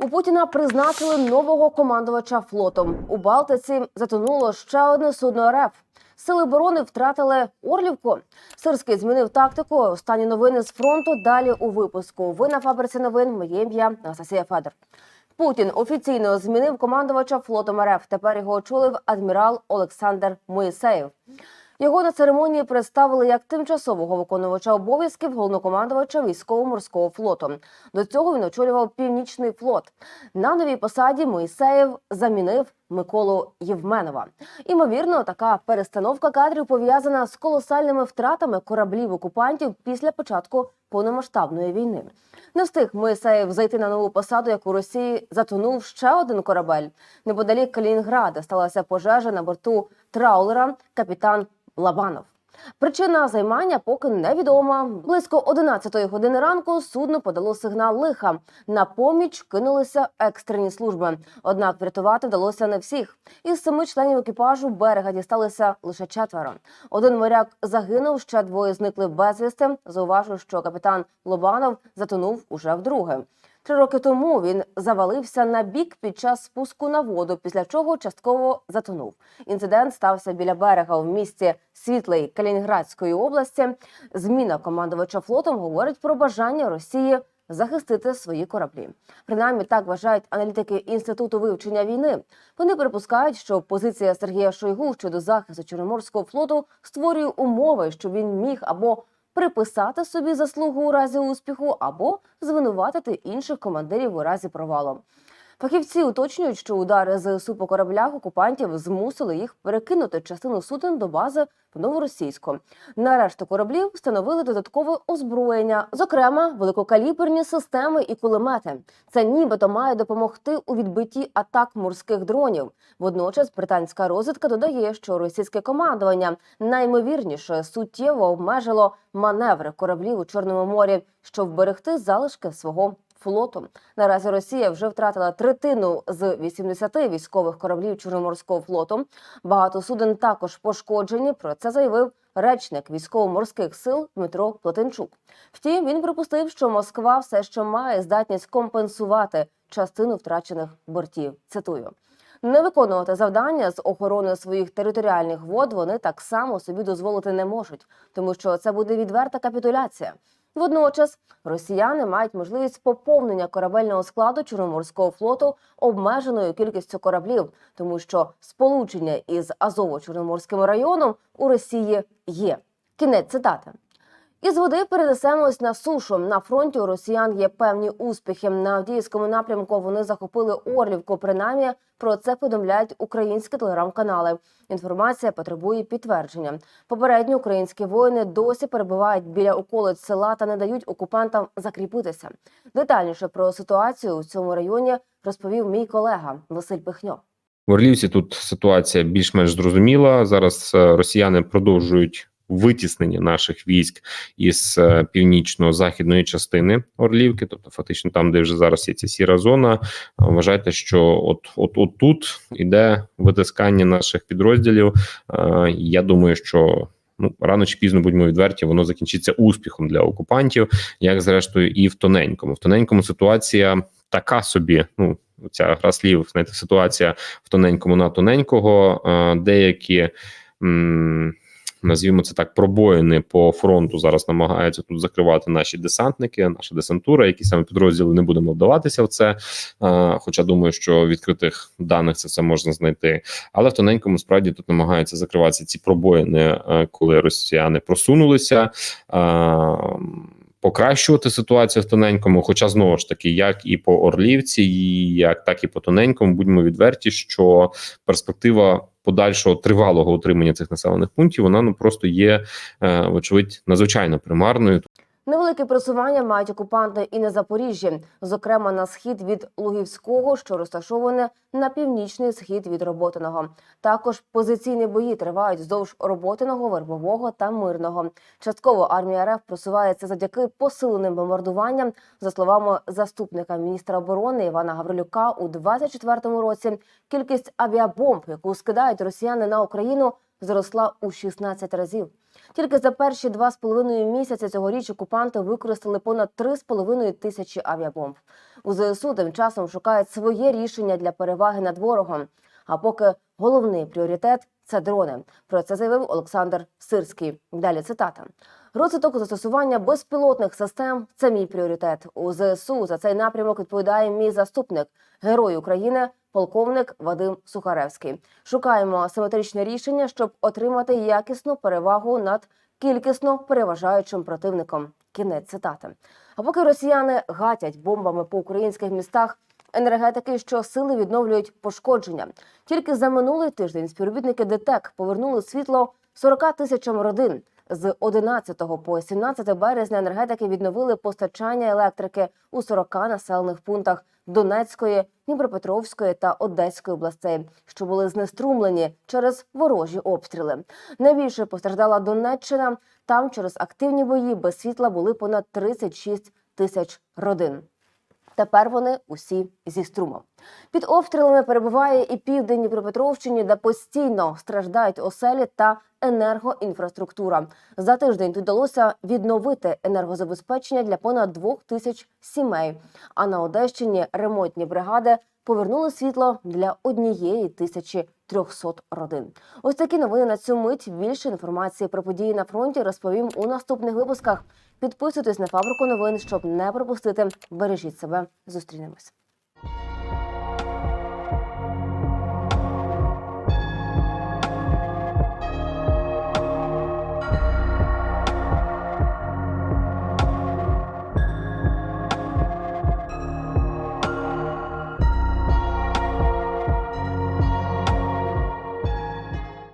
У Путіна призначили нового командувача флотом. У Балтиці затонуло ще одне судно РФ. Сили оборони втратили Орлівку. Сирський змінив тактику. Останні новини з фронту. Далі у випуску. Ви на фабриці новин. Моє ім'я Анастасія Федор. Путін офіційно змінив командувача флотом РФ. Тепер його очолив адмірал Олександр Моїсеєв. Його на церемонії представили як тимчасового виконувача обов'язків головнокомандувача військово-морського флоту. До цього він очолював північний флот. На новій посаді Моїсеєв замінив Миколу Євменова. Імовірно, така перестановка кадрів пов'язана з колосальними втратами кораблів окупантів після початку повномасштабної війни. Не встиг Моїсеєв зайти на нову посаду, як у Росії затонув ще один корабель. Неподалік Калінінграда сталася пожежа на борту траулера капітан Лабанов. Причина займання поки невідома. Близько 11 години ранку судно подало сигнал лиха. На поміч кинулися екстрені служби. Однак врятувати вдалося не всіх. Із семи членів екіпажу берега дісталися лише четверо. Один моряк загинув, ще двоє зникли безвісти. Зауважу, що капітан Лобанов затонув уже вдруге. Три роки тому він завалився на бік під час спуску на воду, після чого частково затонув. Інцидент стався біля берега в місті Світлий Калінінградської області. Зміна командувача флотом говорить про бажання Росії захистити свої кораблі. Принаймні так вважають аналітики інституту вивчення війни. Вони припускають, що позиція Сергія Шойгу щодо захисту Чорноморського флоту створює умови, щоб він міг або приписати собі заслугу у разі успіху, або звинуватити інших командирів у разі провалу. Фахівці уточнюють, що удари ЗСУ по кораблях окупантів змусили їх перекинути частину суден до бази в новоросійську. На решту кораблів встановили додаткове озброєння, зокрема великокаліберні системи і кулемети. Це нібито має допомогти у відбитті атак морських дронів. Водночас британська розвідка додає, що російське командування наймовірніше суттєво обмежило маневри кораблів у Чорному морі, щоб вберегти залишки свого флоту. Наразі Росія вже втратила третину з 80 військових кораблів Чорноморського флоту. Багато суден також пошкоджені. Про це заявив речник військово-морських сил Дмитро Платенчук. Втім, він припустив, що Москва все ще має здатність компенсувати частину втрачених бортів. Цитую. Не виконувати завдання з охорони своїх територіальних вод вони так само собі дозволити не можуть, тому що це буде відверта капітуляція. Водночас росіяни мають можливість поповнення корабельного складу Чорноморського флоту обмеженою кількістю кораблів, тому що сполучення із Азово-Чорноморським районом у Росії є. Кінець цитати. Із води перенесемось на сушу. На фронті у росіян є певні успіхи. На Авдіївському напрямку вони захопили Орлівку. Принаймні про це повідомляють українські телеграм-канали. Інформація потребує підтвердження. Попередньо українські воїни досі перебувають біля околиць села та не дають окупантам закріпитися. Детальніше про ситуацію у цьому районі розповів мій колега Василь Пихньо. В Орлівці тут ситуація більш-менш зрозуміла. Зараз е, росіяни продовжують витіснення наших військ із е, північно-західної частини Орлівки, тобто фактично там, де вже зараз є ця сіра зона. Е, Вважайте, що от от, от тут іде витискання наших підрозділів. Е, Я думаю, що. Ну, рано чи пізно будьмо відверті, воно закінчиться успіхом для окупантів, як зрештою, і в тоненькому. В тоненькому ситуація така собі. Ну ця гра слів, знаєте, ситуація в тоненькому на тоненького. Деякі. Назвімо це так, пробоїни по фронту зараз намагаються тут закривати наші десантники, наша десантура, які саме підрозділи не будемо вдаватися в це. Е, Хоча думаю, що відкритих даних це все можна знайти. Але в тоненькому справді тут намагаються закриватися ці пробоїни, е, коли росіяни просунулися. Е, Покращувати ситуацію в тоненькому, хоча знову ж таки, як і по Орлівці, і як так і по тоненькому, будьмо відверті, що перспектива подальшого тривалого утримання цих населених пунктів вона ну просто є, е, вочевидь, надзвичайно примарною. Невелике просування мають окупанти і на Запоріжжі, зокрема на схід від Лугівського, що розташоване на північний схід від Роботиного. Також позиційні бої тривають вздовж Роботиного, Вербового та Мирного. Частково армія РФ просувається завдяки посиленим бомбардуванням. За словами заступника міністра оборони Івана Гаврилюка, у 24-му році кількість авіабомб, яку скидають росіяни на Україну, зросла у 16 разів. Тільки за перші два з половиною місяці цьогоріч окупанти використали понад 3,5 тисячі авіабомб. У ЗСУ тим часом шукають своє рішення для переваги над ворогом. А поки головний пріоритет це дрони. Про це заявив Олександр Сирський. Далі цитата. Розвиток застосування безпілотних систем це мій пріоритет. У ЗСУ за цей напрямок відповідає мій заступник, герой України, полковник Вадим Сухаревський. Шукаємо симетричне рішення, щоб отримати якісну перевагу над кількісно переважаючим противником. Кінець цитати. А поки росіяни гатять бомбами по українських містах. Енергетики щосили відновлюють пошкодження. Тільки за минулий тиждень співробітники ДТЕК повернули світло 40 тисячам родин. З 11 по 17 березня енергетики відновили постачання електрики у 40 населених пунктах Донецької, Дніпропетровської та Одеської областей, що були знеструмлені через ворожі обстріли. Найбільше постраждала Донеччина. Там через активні бої без світла були понад 36 тисяч родин. Тепер вони усі зі струмом. Під обстрілами перебуває і південь Дніпропетровщини, де постійно страждають оселі та енергоінфраструктура. За тиждень тут вдалося відновити енергозабезпечення для понад двох тисяч сімей. А на Одещині ремонтні бригади повернули світло для однієї тисячі 300 родин. Ось такі новини на цю мить. Більше інформації про події на фронті розповім у наступних випусках. Підписуйтесь на фабрику новин, щоб не пропустити. Бережіть себе. Зустрінемось.